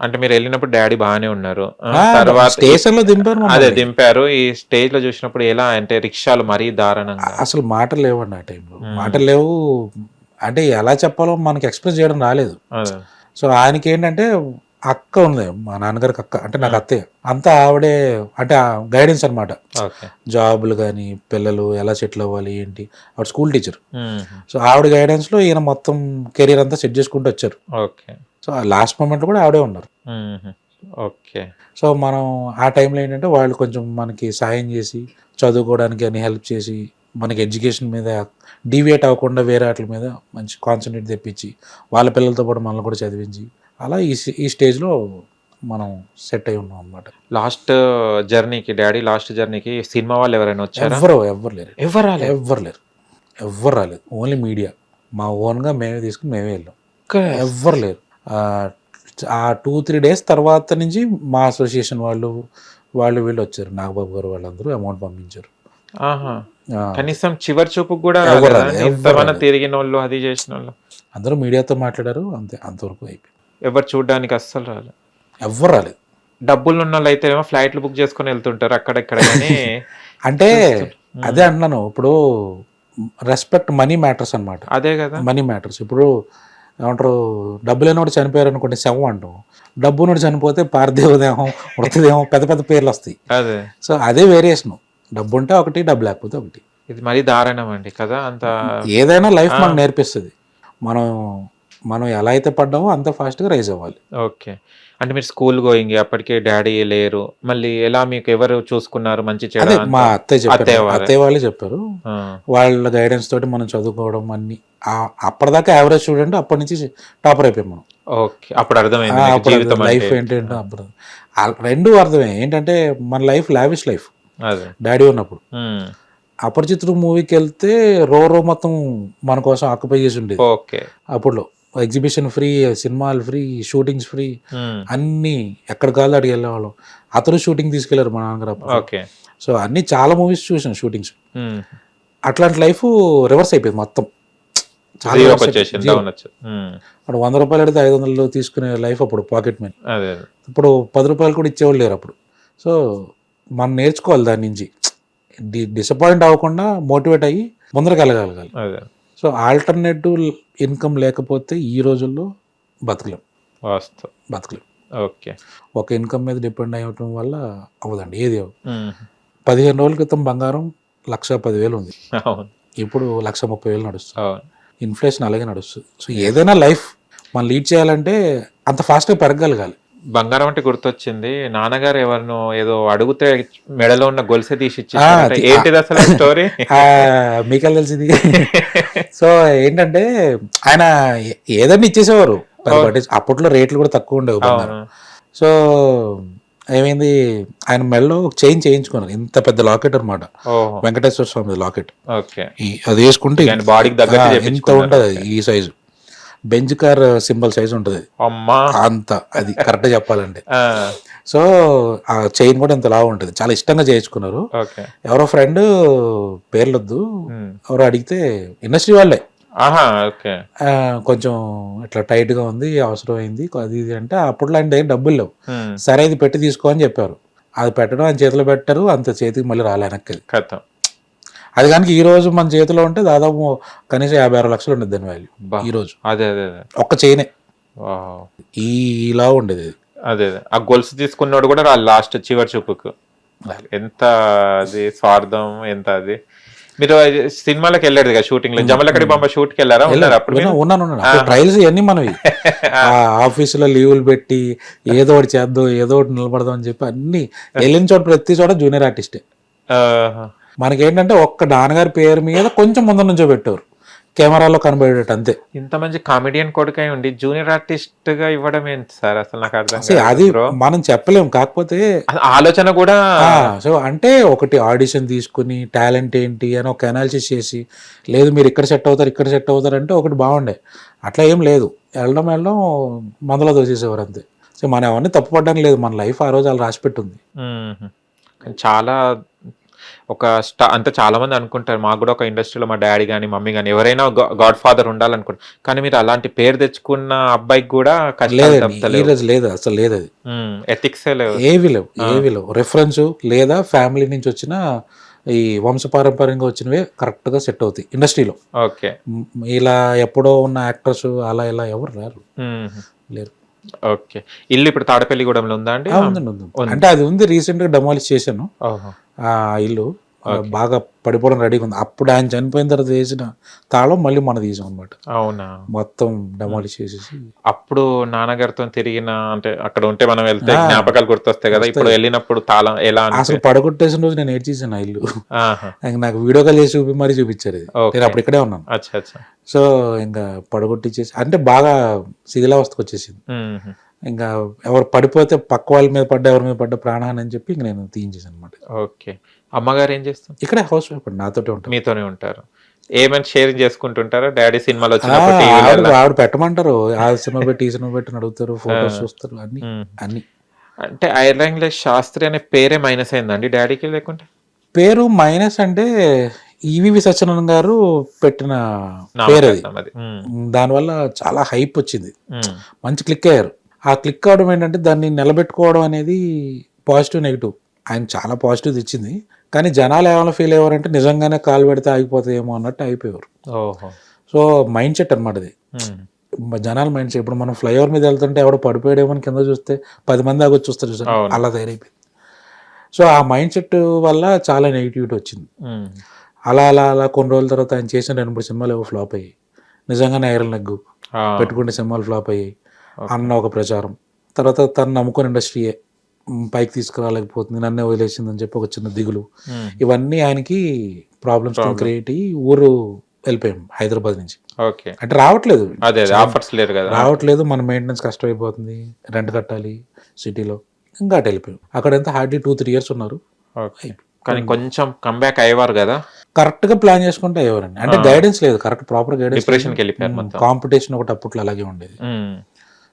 అంటే మీరు వెళ్ళినప్పుడు డాడీ బాగానే ఉన్నారు. తర్వాత స్టేషన్లో దింపారు అదే. దింపారు. ఈ స్టేజ్లో చూసినప్పుడు ఎలా అంటే రిక్షాలు మరీ దారుణంగా. అసలు మాటలు లేవండి ఆ టైంలో. మాటలు లేవు. అంటే ఎలా చెప్పాలో మనకి ఎక్స్ప్రెస్ చేయడం రాలేదు. సో ఆయనకి ఏంటంటే అక్క ఉంది మా నాన్నగారికి అక్క అంటే నాకు అత్తయ్య అంతా ఆవిడే అంటే గైడెన్స్ అన్నమాట. ఓకే. జాబులు కానీ పిల్లలు ఎలా సెటిల్ అవ్వాలి ఏంటి? ఆవిడ స్కూల్ టీచర్. సో ఆవిడ గైడెన్స్లో ఈయన మొత్తం కెరీర్ అంతా సెట్ చేసుకుంటూ వచ్చారు. ఓకే. సో లాస్ట్ మూమెంట్ కూడా ఆవిడే ఉన్నారు. ఓకే. సో మనం ఆ టైంలో ఏంటంటే వాళ్ళు కొంచెం మనకి సాయం చేసి చదువుకోవడానికి అని హెల్ప్ చేసి మనకి ఎడ్యుకేషన్ మీద డివియేట్ అవ్వకుండా వేరే వాటి మీద మంచి కాన్సన్ట్రేట్ తెప్పించి వాళ్ళ పిల్లలతో పాటు మనల్ని కూడా చదివించి అలా ఈ ఈ స్టేజ్లో మనం సెట్ అయి ఉన్నాం అనమాట లాస్ట్ జర్నీకి డాడీ లాస్ట్ జర్నీకి సినిమా వాళ్ళు ఎవరైనా వచ్చారా? ఎవ్వరు ఎవ్వరు లేరు. ఎవరు రాలేదు? ఎవ్వరు లేరు. ఎవ్వరు రాలేదు. Only media. మా ఓన్గా మేమే తీసుకుని మేమే వెళ్ళాం. ఎవ్వరు లేరు. ఆ- టూ త్రీ డేస్ తర్వాత నుంచి మా అసోసియేషన్ వాళ్ళు వాళ్ళు వీళ్ళు వచ్చారు. నాగబాబు గారు వాళ్ళందరూ అమౌంట్ పంపించారు. కనీసం చివరి చూపుకు కూడా ఎవరు ఎవరు. తిరిగిన వాళ్ళు అది చేసిన వాళ్ళు అందరూ మీడియాతో మాట్లాడారు. అంతే. అంతవరకు అయిపోయింది. ఎవరు చూడడానికి అస్సలు రాలేదు ఎవ్వరు రాలేదు. డబ్బులు ఉన్న వాళ్ళు అయితే ఏమో ఫ్లైట్లు బుక్ చేసుకొని వెళ్తుంటారు అక్కడెక్కడ కానీ అంటే అదే అంటున్నాను ఇప్పుడు రెస్పెక్ట్ మనీ మ్యాటర్స్ అన్నమాట. అదే కదా. మనీ మ్యాటర్స్ ఇప్పుడు ఏమంటారు డబ్బు లేనివాడు చనిపోయారు అనుకోండి శవం అంటాం. డబ్బు నుండి చనిపోతే పార్థివదేహం మృతదేహం పెద్ద పెద్ద పేర్లు వస్తాయి. అదే. సో అదే వేరియేషన్ డబ్బు ఉంటే ఒకటి డబ్బు లేకపోతే ఒకటి. ఇది మరీ దారుణం అండి కదా అంత. ఏదైనా లైఫ్ మనకు నేర్పిస్తుంది. మనం మనం ఎలా అయితే పడ్డామో అంత ఫాస్ట్గా రైజ్ అవ్వాలి. ఓకే. అంటే మీరు స్కూల్ గోయింగ్ అప్పటికే డాడీ లేరు. మళ్ళీ ఎలా మీకు ఎవరు చూసుకున్నారు? మంచి అదే? మా అత్తయ్య చెప్పారు. అత్తయ్య వాళ్ళే. చెప్పారు. వాళ్ళ గైడెన్స్ తోటి మనం చదువుకోవడం అన్ని. అప్పటిదాకా యావరేజ్ స్టూడెంట్ అప్పటి నుంచి టాపర్ అయిపోయాం మనం. ఓకే. అప్పుడు అర్థమైంది లైఫ్ ఏంటంటే అప్పుడు. రెండు అర్థమే. ఏంటంటే మన లైఫ్ లావిష్ లైఫ్ డాడీ ఉన్నప్పుడు. అపరిచితుడు మూవీకి వెళ్తే రో రో మొత్తం మన కోసం ఆక్యుపై చేసి ఉండేది. ఓకే. అప్పుడులో ఎగ్జిబిషన్ ఫ్రీ సినిమాలు ఫ్రీ షూటింగ్స్ ఫ్రీ ఉమ్, అన్ని ఎక్కడ కాదు అడిగి వెళ్ళేవాళ్ళం. అతను షూటింగ్ తీసుకెళ్ళారు మా నాన్నగారు సో అన్ని చాలా మూవీస్ చూసాను షూటింగ్స్. ఉమ్, అట్లాంటి లైఫ్ రివర్స్ అయిపోయింది మొత్తం. చాలా ఉమ్, అప్పుడు వంద రూపాయలు అడిగితే ఐదు వందలు తీసుకునే లైఫ్ అప్పుడు పాకెట్ మనీ. ఇప్పుడు పది రూపాయలు కూడా ఇచ్చేవాళ్ళు లేరు అప్పుడు. సో మనం నేర్చుకోవాలి దాని నుంచి. డిసప్పాయింట్ అవ్వకుండా మోటివేట్ అయ్యి ముందరకు వెళ్ళగలగాలి. అదే. సో ఆల్టర్నేటివ్ ఇన్కమ్ లేకపోతే ఈ రోజుల్లో బతకలేం. వాస్తవం. బతకలేం. ఓకే. ఒక ఇన్కమ్ మీద డిపెండ్ అయ్యటం వల్ల అవ్వదండి. ఏది అవ్వదు. పదిహేను రోజుల క్రితం బంగారం లక్ష పదివేలు ఉంది. ఇప్పుడు లక్ష ముప్పై వేలు నడుస్తుంది. ఇన్ఫ్లేషన్ అలాగే నడుస్తుంది. సో ఏదైనా లైఫ్ మనం లీడ్ చేయాలంటే అంత ఫాస్ట్గా పెరగగలగాలి బంగారం అంటే గుర్తొచ్చింది. నాన్నగారు ఎవరినో ఏదో అడిగితే మెడలో ఉన్న గొలుసే తీసి ఏంటిది అసలు స్టోరీ తెలిసింది? సో ఏంటంటే ఆయన ఏదన్నా ఇచ్చేసేవారు. అప్పట్లో రేట్లు కూడా తక్కువ ఉండేవి సో ఏమైంది? ఆయన మెడలో చైన్ చేయించుకున్నారు. ఇంత పెద్ద లాకెట్ అన్నమాట. ఓహో. వెంకటేశ్వర స్వామి లాకెట్. అది వేసుకుంటే బాడీకి ఇంత చేపించుకున్నారు. ఉంటుంది ఈ size. Benz car symbol size ఉంటుంది. అమ్మా. అంత అది కరెక్ట్ చెప్పాలంటే. సో ఆ చైన్ కూడా ఇంత లావు ఉంటుంది. చాలా ఇష్టంగా చేయించుకున్నారు. ఎవరో ఫ్రెండ్ పేర్లొద్దు. ఎవరో అడిగితే ఇండస్ట్రీ వాళ్ళే. కొంచెం ఇట్లా టైట్గా ఉంది అవసరమైంది అది ఇది అంటే అప్పట్లో ఆయన దగ్గర డబ్బులు లేవు. సరే ఇది పెట్టి తీసుకో అని చెప్పారు. అది పెట్టడం ఆయన చేతిలో పెట్టారు అంత చేతికి మళ్ళీ రాలే వెనక్కి. అది. కనుక ఈ రోజు మన చేతిలో ఉంటే దాదాపు కనీసం యాభై ఆరు లక్షలు ఉండేది దాని వాల్యూ. ఈ రోజు. అదే అదే ఒక్క చైనే. ఈ ఇలా ఉండేది అది. ఆ గొలుసు తీసుకున్నాడు కూడా లాస్ట్ చివరి చూపుకు. ఎంత అది స్వార్థం ఎంత అది. మీరు సినిమాలకు వెళ్ళారు కదా షూటింగ్లో జమలకడి బాంబ షూట్కి వెళ్ళారా? ఉన్నారు అప్పుడు? ఉన్నాను ట్రయల్స్ ఇవన్నీ మనవి. ఆ ఆఫీసులో లీవులు పెట్టి ఏదో ఒకటి చేద్దాం ఏదో ఒకటి నిలబడదాం అని చెప్పి అన్ని వెళ్ళిన చోట ప్రతి చోట జూనియర్ ఆర్టిస్టే. మనకేంటంటే ఒక్క నాన్నగారి పేరు మీద కొంచెం ముందు నుంచో పెట్టారు. కెమెరాలో కనబడేటట్టు అంతే. ఇంత మంచి కామెడియన్ కొడుకై ఉండి జూనియర్ ఆర్టిస్ట్గా ఇవ్వడం ఏంటి సార్? అసలు నాకు అర్థం అది. మనం చెప్పలేం. కాకపోతే ఆలోచన కూడా సో అంటే ఒకటి ఆడిషన్ తీసుకుని టాలెంట్ ఏంటి అని ఒక అనాలిసిస్ చేసి లేదు మీరు ఇక్కడ సెట్ అవుతారు ఇక్కడ సెట్ అవుతారు అంటే ఒకటి బాగుండే. అట్లా ఏం లేదు. వెళ్ళడం వెళ్ళడం మందులో దోసేసేవారు అంతే. సో మనం అవన్నీ తప్పుపడడానికి లేదు. మన లైఫ్ ఆ రోజు అలా రాసి పెట్టుంది మ్మ్. కానీ చాలా ఒక స్టా అంటే చాలా మంది అనుకుంటారు. మాకు కూడా ఒక ఇండస్ట్రీలో మా డాడీ కానీ మమ్మీ కానీ ఎవరైనా గాడ్ ఫాదర్ ఉండాలనుకుంటారు. కానీ మీరు అలాంటి పేరు తెచ్చుకున్న అబ్బాయికి కూడా రోజు లేదు అసలు లేదు అది. ఎథిక్సే లేవు. ఏవి లేవు ఏవి లేవు. రెఫరెన్స్ లేదా ఫ్యామిలీ నుంచి వచ్చిన ఈ వంశపారంపర్యంగా వచ్చినవే కరెక్ట్గా సెట్ అవుతాయి ఇండస్ట్రీలో. ఓకే. ఇలా ఎప్పుడో ఉన్న యాక్టర్స్ అలా ఇలా ఎవరు రారు. లేరు. ఓకే. ఇల్లు ఇప్పుడు తాడపల్లిగూడెంలో ఉందా అండి? ఉంది. అంటే అది ఉంది రీసెంట్గా డెమాలిష్ చేశాను. ఆ ఇల్లు. బాగా పడిపోవడం రెడీగా ఉంది. అప్పుడు ఆయన చనిపోయిన తర్వాత వేసిన తాళం మళ్ళీ మన తీసాం అనమాట అవునా? మొత్తం డెమాలిష్ చేసేసి. అప్పుడు నాన్నగారితో తిరిగిన అంటే అక్కడ ఉంటే మనం వెళ్తే జ్ఞాపకాలు గుర్తొస్తాయి కదా? ఇప్పుడు వెళ్ళినప్పుడు తాళం ఎలా అసలు పడగొట్టేసిన రోజు నేను ఏడ్ చేశాను ఆ ఇల్లు. నాకు వీడియో కాల్ చేసి చూపి మరీ చూపించారు. నేను అప్పుడు ఇక్కడే ఉన్నాను. అచ్చా అచ్చా. సో ఇంకా పడగొట్టించేసి అంటే బాగా శిథిలావస్థకు వచ్చేసింది. ఇంకా ఎవరు పడిపోతే పక్క వాళ్ళ మీద పడ్డ ఎవరి మీద పడ్డ ప్రాణహాని అని చెప్పి ఇంక నేను తీయించేసాను అనమాట ఓకే. అమ్మగారు ఏం చేస్తుంది ఇక్కడే హౌస్ వైఫ్ అండి నాతోటే ఉంటాను మీతోనే ఉంటారు. ఏమైనా షేరింగ్ చేసుకుంటుంటారా? డాడీ సినిమాలు వచ్చినప్పుడు ఆవిడ పెట్టమంటారు. ఆ సినిమా పెట్టి ఈ సినిమా పెట్టి అడుగుతారు ఫోటోస్ చూస్తారు అన్ని అన్ని. అంటే ఐర్లాండ్ శాస్త్రి అనే పేరే మైనస్ అయిందండి డాడీకి లేకుంటే? పేరు మైనస్ అంటే ఈవివి సత్యనారాయణ గారు పెట్టిన పేరు అది. దానివల్ల చాలా హైప్ వచ్చింది. మంచి క్లిక్ అయ్యారు. ఆ క్లిక్ అవడం ఏంటంటే దాన్ని నిలబెట్టుకోవడం అనేది పాజిటివ్ నెగిటివ్. ఆయన చాలా పాజిటివ్ ఇచ్చింది కానీ జనాలు ఏమైనా ఫీల్ అయ్యారంటే నిజంగానే కాలు పెడితే ఆగిపోతాయేమో అన్నట్టు అయిపోయారు సో మైండ్ సెట్ అనమాట అది. జనాల మైండ్ సెట్. ఇప్పుడు మనం ఫ్లైఓవర్ మీద వెళ్తుంటే ఎవడో పడిపోయాడేమో అని కింద చూస్తే పది మంది ఆగొచ్చి చూస్తారు చూసారా? అవును. అలా తయారైపోయింది. సో ఆ మైండ్ సెట్ వల్ల చాలా నెగిటివిటీ వచ్చింది. అలా అలా అలా కొన్ని రోజుల తర్వాత ఆయన చేసిన రెండు మూడు సినిమాలు ఏవో ఫ్లాప్ అయ్యాయి. నిజంగానే ఐరన్ నెగ్గు ఆ. పెట్టుకునే సినిమాలు ఫ్లాప్ అయ్యాయి. అన్న ఒక ప్రచారం. తర్వాత తను నమ్ముకుని ఇండస్ట్రీయే పైకి తీసుకురాలేకపోతుంది నన్నే వదిలేసిందని చెప్పి ఒక చిన్న దిగులు. ఇవన్నీ ఆయనకి ప్రాబ్లమ్స్ క్రియేట్ అయ్యి ఊరు వెళ్ళిపోయాం హైదరాబాద్ నుంచి. ఓకే. అంటే రావట్లేదు. అదే ఆఫర్స్ లేరు కదా. రావట్లేదు మన మెయింటెనెన్స్ కష్టమైపోతుంది రెంట్ కట్టాలి సిటీలో ఇంకా అటు వెళ్ళిపోయాం. అక్కడ ఎంత హార్డ్లీ టూ త్రీ ఇయర్స్ ఉన్నారు కానీ కొంచెం కంబ్యాక్ అయ్యేవారు కదా? కరెక్ట్గా ప్లాన్ చేసుకుంటే ఎవరండి అంటే గైడెన్స్ లేదు కరెక్ట్ ప్రాపర్ గైడెన్స్ వెళ్ళిపోయారు కాంపిటీషన్ ఒకటి అప్పట్లో అలాగే ఉండేది.